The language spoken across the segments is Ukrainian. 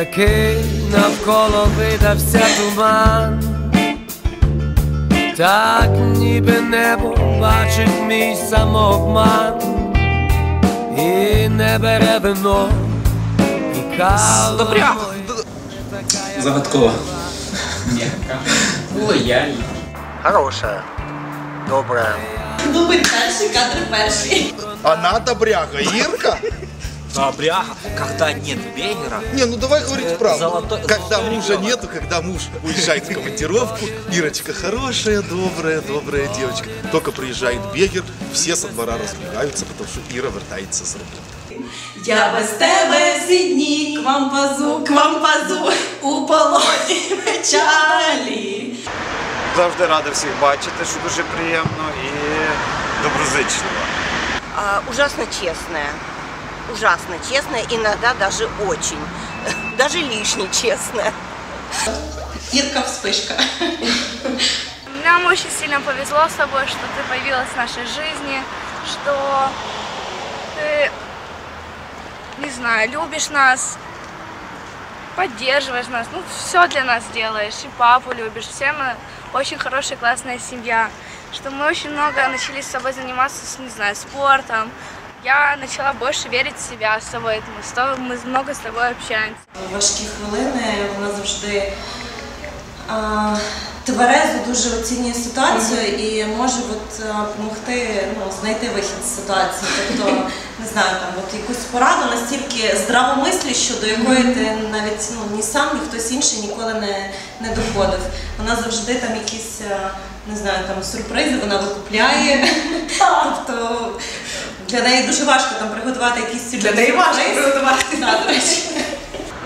який навколо видався туман, так ніби небо бачить мій самообман і не бере вино, і така, Загадково. Лояльно. Хорошая. Добрая. Дубль перший, кадр перший. Она добряга. Ирка? Да, бляха, когда нет бегера, Не, ну давай говорить правду. Золотой- когда золотой мужа ребенок. нету, когда муж уезжает в командировку, Ирочка хорошая, добрая, добрая девочка. Только приезжает Бегер, все со двора разбегаются, потому что Ира вертается с работы. Я без тебе всі дні к вам пазу, к вам пазу у полоні печалі. Завжди радий всіх бачити, що дуже приємно і доброзичливо. А, ужасно честная. Ужасно честная, иногда даже очень. Даже лишне честная. Ірка вспишка. Нам очень сильно повезло с тобой, что ты появилась в нашей жизни, что ты, не знаю, любишь нас, поддерживаешь нас, ну все для нас делаешь, и папу любишь, все мы очень хорошая, классная семья, что мы очень много начали с тобой заниматься, с, не знаю, спортом. Я начала больше верить в себя с тобой, мы, с тобой- мы много с тобой. Важкі хвилини вона завжди а, тверезо дуже оцінює ситуацію і може от, допомогти ну, знайти вихід з ситуації. Тобто, не знаю, там от якусь пораду настільки здравомислі, що до якої ти навіть ну, ні сам, ні хтось інший ніколи не, не доходив. Вона завжди там якісь. Не знаю, там сюрпризи вона викупляє. Тобто для неї дуже важко там приготувати якісь Для неї важко приготувати. Да, до речі.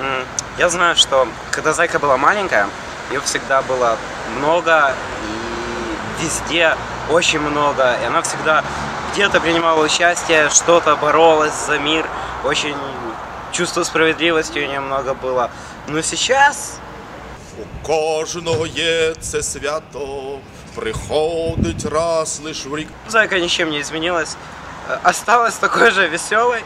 М, Я знаю, что когда Зайка была маленькая, ее всегда было много и везде очень много. И она всегда где-то принимала участие, что-то боролась за мир. Очень чувство справедливости у нее много было. Но сейчас У кожного є це свято, приходить раз лиш в рік. Зайка ничем не изменилась. Осталась такой же веселой,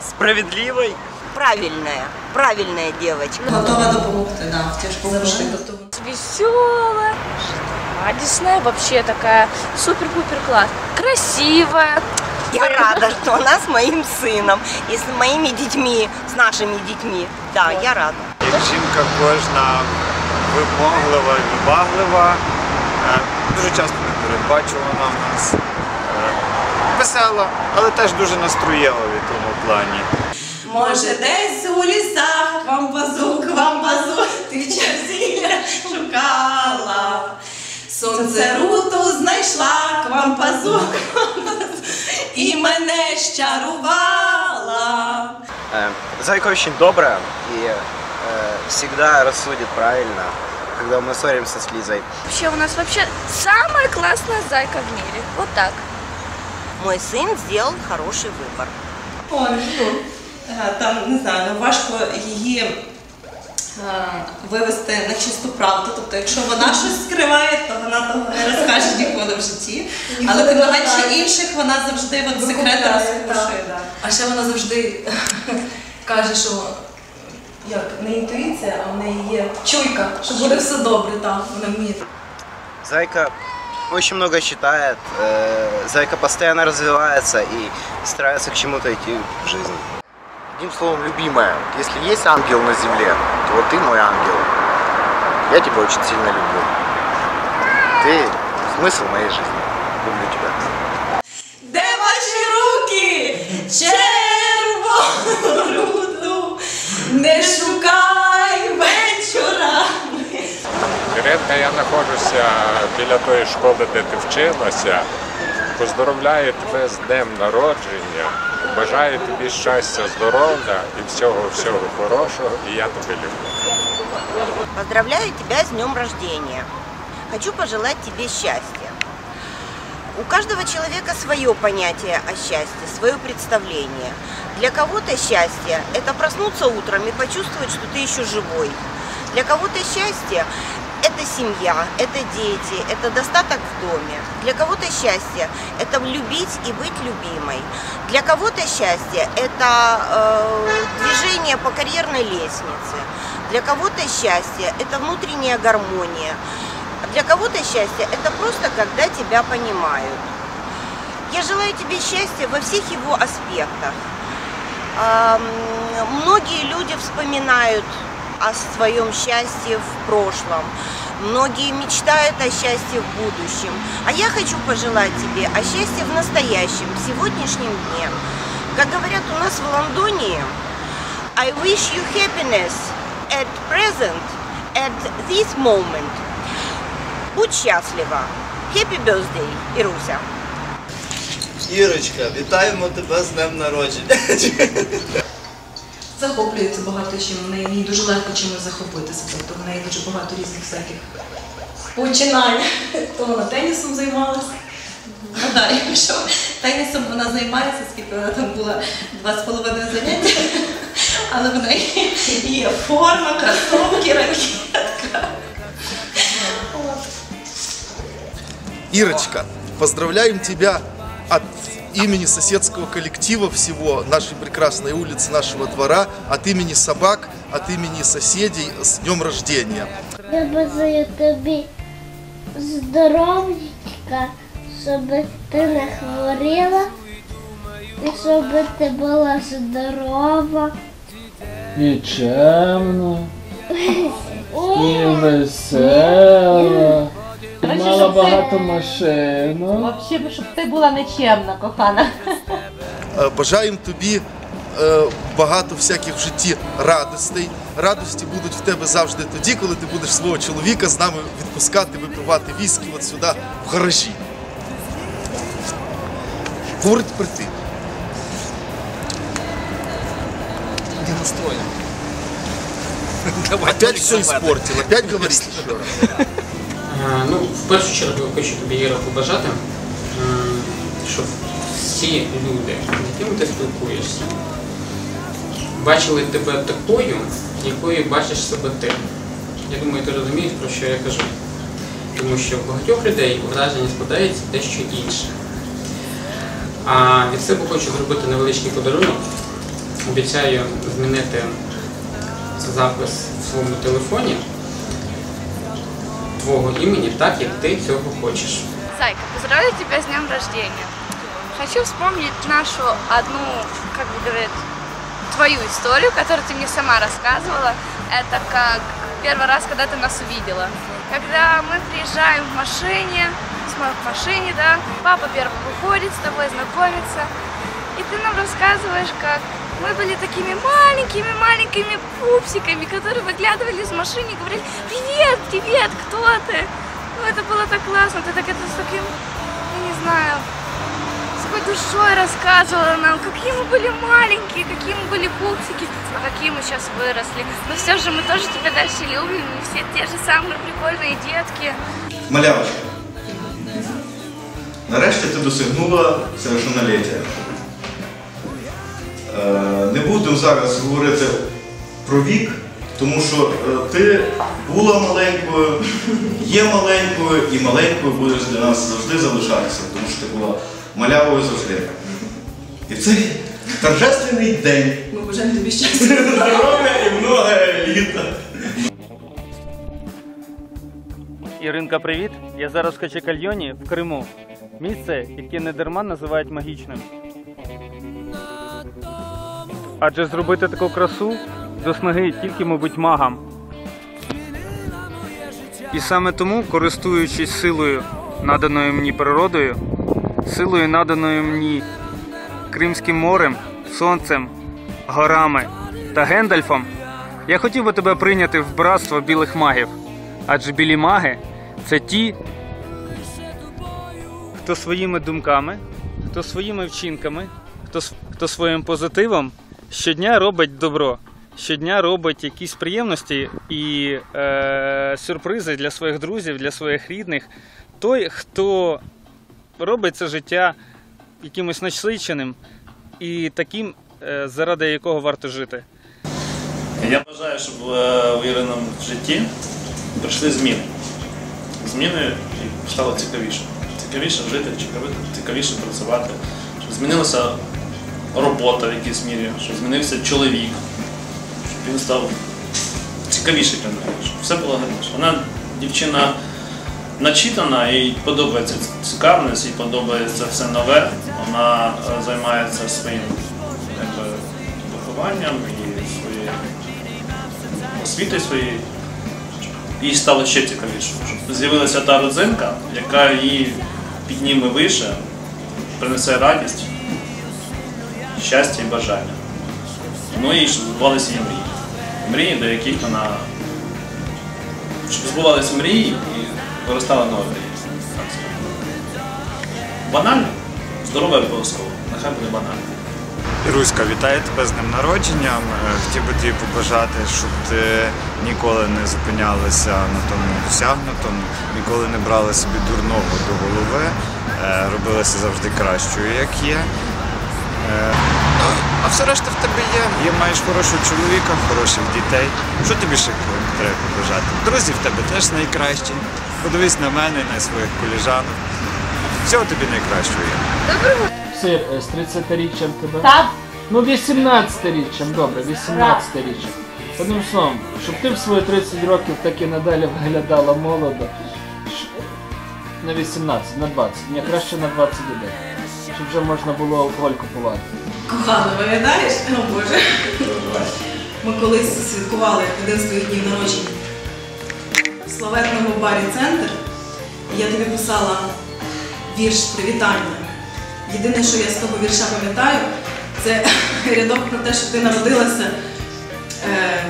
справедливой. Правильная, правильная девочка. Готова допомогти, да, в тяжкому випадку. Веселая, радостная, вообще такая супер-пупер класс. Красивая. Я рада, что она с моим сыном и с моими детьми, с нашими детьми. Да, я рада. Жінка кожна вимоглива, вибаглива, дуже часто непередбачувана в нас. е, Весела, але теж дуже настроєва в тому плані. Може, десь у лісах к вам базу, к вам базу, ти часіля шукала. Сонце руту знайшла, к вам базу, к вам базу, і мене щарувала. Э, Зайка очень добрая и э, всегда рассудит правильно, когда мы ссоримся с Лизой. Вообще у нас вообще самая классная зайка в мире. Вот так. Мой сын сделал хороший выбор. Ну, е, там не знаю, ну важко її е, вивести на чисту правду. Тобто, якщо вона щось скриває, то вона того не розкаже ніколи в житті. Але тим не менше інших вона завжди от секрети розпушує. да. А ще вона завжди каже, що як не інтуїція, а в неї є чуйка, що буде все добре там. Вона вміє. Зайка очень много читает, э, Зайка постоянно развивается и старается к чему-то идти в жизни. Одним словом, любимая, если есть ангел на земле, то вот ты мой ангел. Я тебя очень сильно люблю. Ты смысл моей жизни. Люблю тебя. Де ваші руки? Червону руду не шукай Іринка, я знаходжуся біля тої школи, де ти вчилася. Поздоровляю тебе з днем народження. Бажаю тобі щастя, здоров'я і всього всього хорошого. І я тебе люблю. Поздравляю тебя с днем рождения. Хочу пожелать тебе счастья. У каждого человека свое понятие о счастье, свое представление. Для кого-то счастье – это проснуться утром и почувствовать, что ты еще живой. Для кого-то счастье это семья, это дети, это достаток в доме. Для кого-то счастье – это любить и быть любимой. Для кого-то счастье – это э, движение по карьерной лестнице. Для кого-то счастье – это внутренняя гармония. Для кого-то счастье – это просто когда тебя понимают. Я желаю тебе счастья во всех его аспектах. М, Многие люди вспоминают о своем счастье в прошлом. Многие мечтают о счастье в будущем. А я хочу пожелать тебе о счастье в настоящем, в сегодняшнем дне. Как говорят у нас в Лондонии, I wish you happiness at present, at this moment. Будь счастлива. Happy birthday, Ируся. Ірочка, вітаємо тебе з днем народження. Захоплюється багато чим. В неї дуже легко чимось захопитися. Тобто в неї дуже багато різних всяких починань. То вона тенісом займалася. Нагадаю, що тенісом вона займається, скільки вона там була два з половиною заняття, але в неї є форма, кросовки, ракетка. Ирочка, поздравляем тебя от имени соседского коллектива всего нашей прекрасной улицы, нашего двора, от имени собак, от имени соседей с днем рождения. Я бажаю тобі здоров'ячка, щоб ти не хворіла, і щоб ти була здорова. І чемно, і весела. І мала щоб ти- багато машин. Взагалі, щоб ти була нечемна, кохана. Е, Бажаємо тобі е, багато всяких в житті радостей. Радості будуть в тебе завжди тоді, коли ти будеш свого чоловіка з нами відпускати, випивати віскі от сюди, в гаражі. Говорить про ти. Не настроен. Опять все испортил, опять говорит еще раз. Е, Ну, в першу чергу хочу тобі Іра побажати, щоб всі люди, з якими ти спілкуєшся, бачили тебе такою, якою бачиш себе ти. Я думаю, ти розумієш, про що я кажу. Тому що в багатьох людей враження складається дещо інше. А від себе хочу зробити невеличкий подарунок. Обіцяю змінити запис в своєму телефоні твого имени так, як ти цього хочеш. Зайка, поздравляю тебя с днем рождения. Хочу вспомнить нашу одну, как бы говорят, твою историю, которую ты мне сама рассказывала. Это как первый раз, когда ты нас увидела. Когда мы приезжаем в машине, в машине, да, папа первый выходит с тобой знакомиться, и ты нам рассказываешь, как мы были такими маленькими-маленькими пупсиками, которые выглядывали из машины и говорили «Привет, привет, кто ты?» Ну, это было так классно, ты так это с таким, я не знаю, с такой душой рассказывала нам, какие мы были маленькие, какие мы были пупсики, а какие мы сейчас выросли. Но все же мы тоже тебя дальше любим, и все те же самые прикольные детки. Малявочка, нарешті ти досягнула совершенноліття. Е, Не будемо зараз говорити про вік, тому що е, ти була маленькою, є маленькою і маленькою будеш для нас завжди залишатися, тому що ти була малявою завжди. І цей торжественний день Ми бажаємо тобі щастя. здоров'я і много літа. Іринка, привіт! Я зараз в Качекальйоні в Криму. Місце, яке не дарма називають магічним. Адже зробити таку красу до снаги тільки, мабуть, магам. І саме тому, користуючись силою, наданою мені природою, силою, наданою мені Кримським морем, сонцем, горами та Гендальфом, я хотів би тебе прийняти в братство білих магів. Адже білі маги це ті, хто своїми думками, хто своїми вчинками, хто, хто своїм позитивом щодня робить добро, щодня робить якісь приємності і е, сюрпризи для своїх друзів, для своїх рідних. Той, хто робить це життя якимось насиченим і таким, е, заради якого варто жити. Я бажаю, щоб е, в Іриному житті прийшли зміни. зміни стало цікавіше. Цікавіше жити, цікаві- цікавіше працювати. Щоб змінилася робота в якійсь мірі, щоб змінився чоловік, щоб він став цікавіший для неї, щоб все було гарніше. Вона дівчина начитана, їй подобається цікавість, їй подобається все нове. Вона е, займається своїм якби, вихованням і своєю освітою своєю. Їй стало ще цікавіше, щоб з'явилася та родзинка, яка її підніме вище, принесе радість, щастя і бажання. Ну і щоб збувалися її мрії. Мрії, до яких вона. Щоб збувалися мрії і виростала нова мрії. Банально, здорове обов'язково. Нехай буде банально. Іруська, вітаю тебе з днем народження. Е, Хотів би тобі побажати, щоб ти ніколи не зупинялася на тому досягнутому, ніколи не брала собі дурного до голови, е, робилася завжди кращою, як є. Е, А все решта в тебе є. Є маєш хорошого чоловіка, хороших дітей. Що тобі ще треба побажати? Друзі в тебе теж найкращі. Подивись на мене, на своїх коліжанок. Всього тобі найкращого є. Сир, е, з 30-річчям тебе? Так. Ну, 18-річчям, добре, 18-річчям. Одним словом, щоб ти в свої 30 років так і надалі виглядала молодо. На 18, на 20. Ні, краще на 21. Щоб вже можна було алкоголь купувати. Кохана, пам'ятаєш? О Боже. Ми колись святкували один з твоїх днів народження в славетному барі Центр. Я тобі писала вірш привітання. Єдине, що я з того вірша пам'ятаю, це рядок про те, що ти народилася е,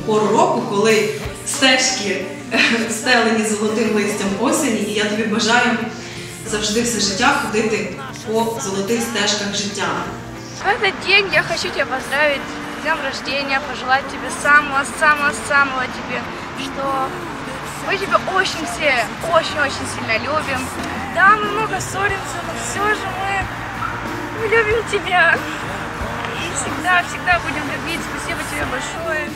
в пору року, коли стежки е, встелені золотим листям осені, і я тобі бажаю завжди все життя ходити по золотих стежках життя. В этот день я хочу тебя поздравить с днем рождения, пожелать тебе самого-самого-самого тебе, что мы тебя очень все, очень-очень сильно любим. Да, мы много ссоримся, но все же мы, мы любим тебя. И всегда, всегда будем любить. Спасибо тебе большое.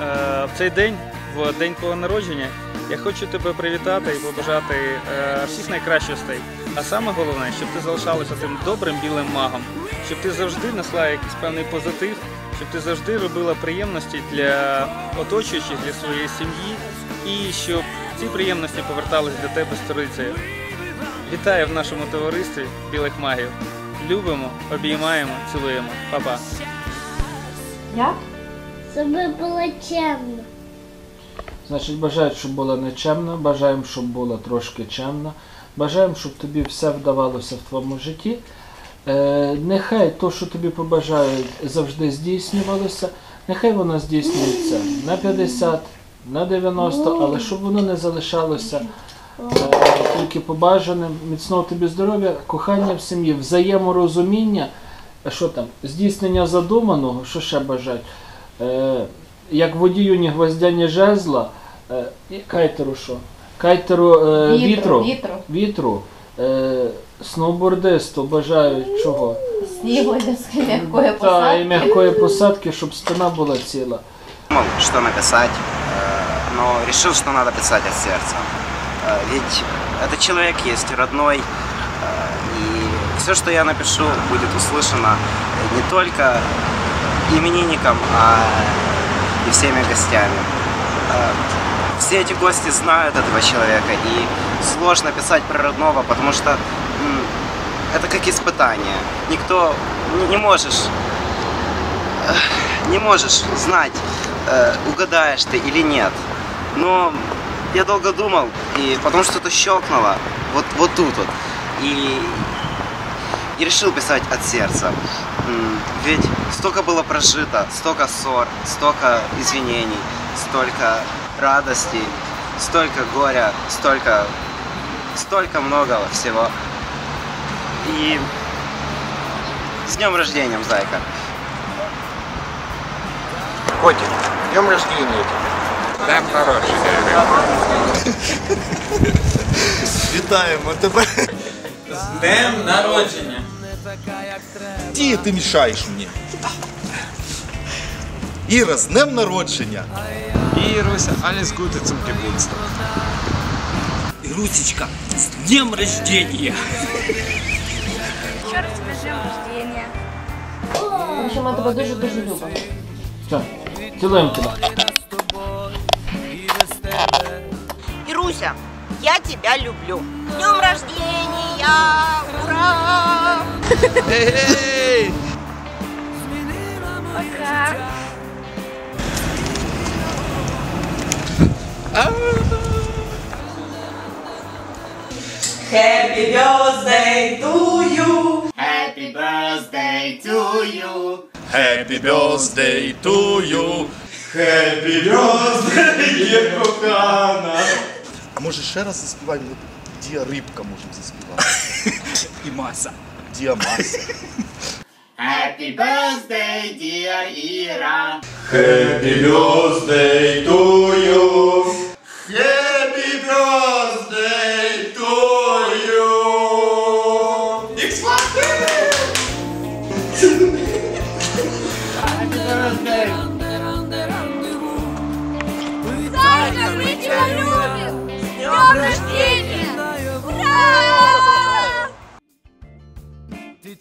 Е, в цей день, в день твого народження, я хочу тебе привітати і побажати е, всіх найкращостей. А саме головне, щоб ти залишалася тим добрим білим магом, щоб ти завжди несла якийсь певний позитив, щоб ти завжди робила приємності для оточуючих, для своєї сім'ї, і щоб ці приємності повертались до тебе сторицею. Вітаю в нашому товаристві білих магів. Любимо, обіймаємо, цілуємо. Па-па. Я? Щоб було чемно. Значить, бажають, щоб була нечемна, бажаємо, щоб була трошки чемна, бажаємо, щоб тобі все вдавалося в твоєму житті. Е, нехай то, що тобі побажають, завжди здійснювалося. Нехай воно здійснюється на 50, на 90, але щоб воно не залишалося е, тільки побажаним. Міцного тобі здоров'я, кохання в сім'ї, взаєморозуміння. Що там? Здійснення задуманого, що ще бажають? Е, як водію ні гвоздя, ні жезла, кайтеру що? Кайтеру е, Вітру, вітру, вітру. вітру е, сноубордисту бажають чого? Снігу для м'якої Та, і посадки. м'якої посадки, щоб спина була ціла. думал, что написать, э, но решил, что надо писать от сердца. Э, Ведь этот человек есть родной, э, и все, что я напишу, будет услышано не только именинником, а и всеми гостями. Э, Все эти гости знают этого человека, и сложно писать про родного, потому что это как испытание. Никто не, не можешь не можешь знать, э, угадаешь ты или нет. Но я долго думал, и потом что-то щелкнуло вот, вот тут вот. И, и решил писать от сердца. Ведь столько было прожито, столько ссор, столько извинений, столько радости, столько горя, столько, столько многого всего. И с днем рождения, зайка! Котик, днем рождения Днем народження, Ірина. Вітаємо тебе. З днем народження! Ті, ти мішаєш мені. Іра, з днем народження. І Руся, alles Gute zum Geburtstag. Русечка, с днем рождения! Еще раз тебе с днем рождения. В общем, ми тебе дуже-дуже любимо. Все, цілуємо тебе. Ируся, я тебя люблю. С днем рождения! Ура! Пока. Happy birthday to you! Happy birthday to you! Happy birthday to you! Happy birthday, є кохана! А може ще раз заспіваємо? От Дія рибка можемо заспівати. І маса. Дія маса. Happy birthday, dear Ira! Happy birthday to you! Happy birthday to you! Happy birthday! Зайка, мы тебя любим! С днем рождения!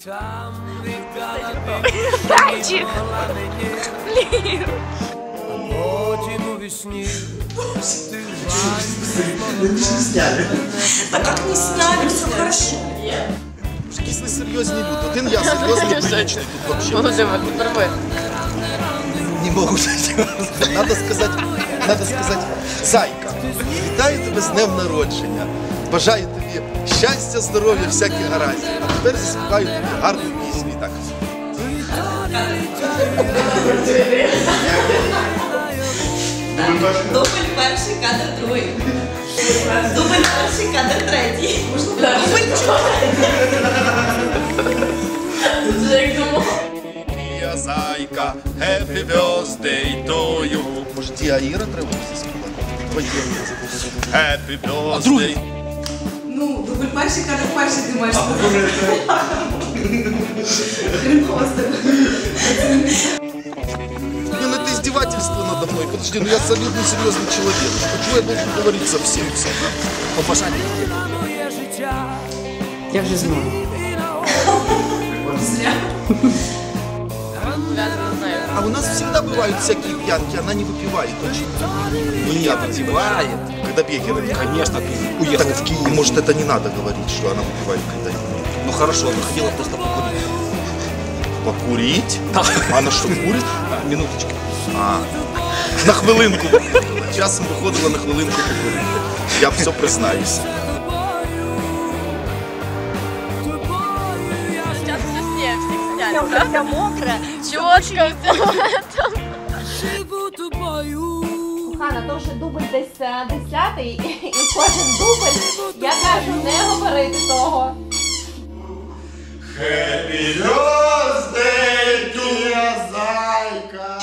Зайчик! Блин! Потім у вісні ти А как не сняли, все хорошо. Якісь несерйозні люди. Один я серйозний приличний тут вообще. Володимир, тепер ви. Не можу. Надо сказати, надо сказати, зайка, вітаю тебе з днем народження. Бажаю тобі щастя, здоров'я, всяких гараздів. А тепер заспіваю тобі гарну пісню. І Так. Дубль перший, кадр другий. Дубль перший, кадр третій. Дубль Дія зайка, happy birthday to you. Може, Дія Іра треба. Happy birthday. Ну, дубль мальчика, так мальчик и. А похоже это... Хреново с тобой. Ну, это издевательство надо мной. Подожди, ну я абсолютно серьезный человек. Почему я должен говорить со всем? Побожать. Я же знаю. Зря. А у нас всегда бывают всякие пьянки, она не выпивает очень. Не выпивает. Когда Бекер Конечно, ты уехал в Киев. Может, это не надо говорить, что она выпивает, когда не Ну хорошо, она хотела просто покурить. Покурить? А она что, курит? Минуточку. А, на хвилинку. Часом виходила на хвилинку покурити. Я все признаюся. я вже вся мокра. Чотка Живу тобою. Хана, то вже дубль десь е, десятий, і кожен дубль я кажу не говорити того. Happy birthday, dear Зайка!